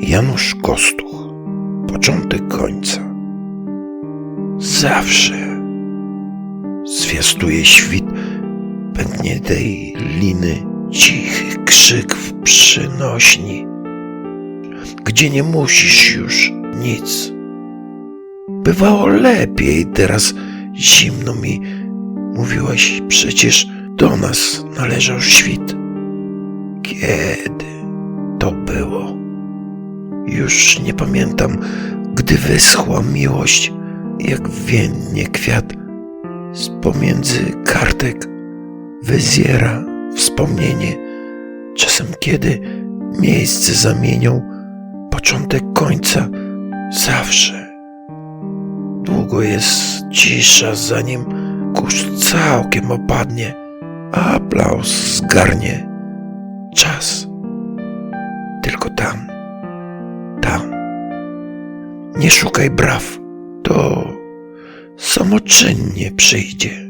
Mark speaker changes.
Speaker 1: Janusz Kostuch. Początek końca. Zawsze zwiastuje świt pękniętej liny cichy krzyk w przynośni, gdzie nie musisz już nic. Bywało lepiej, teraz zimno mi mówiłaś, przecież do nas należał świt. Kiedy to było? Już nie pamiętam, gdy wyschła miłość, jak więdnie kwiat z pomiędzy kartek wyziera wspomnienie. Czasem kiedy miejsce zamienią początek końca, zawsze. Długo jest cisza, zanim kurz całkiem opadnie, a aplauz zgarnie czas. Tylko tam, tam. Nie szukaj braw, to samoczynnie przyjdzie.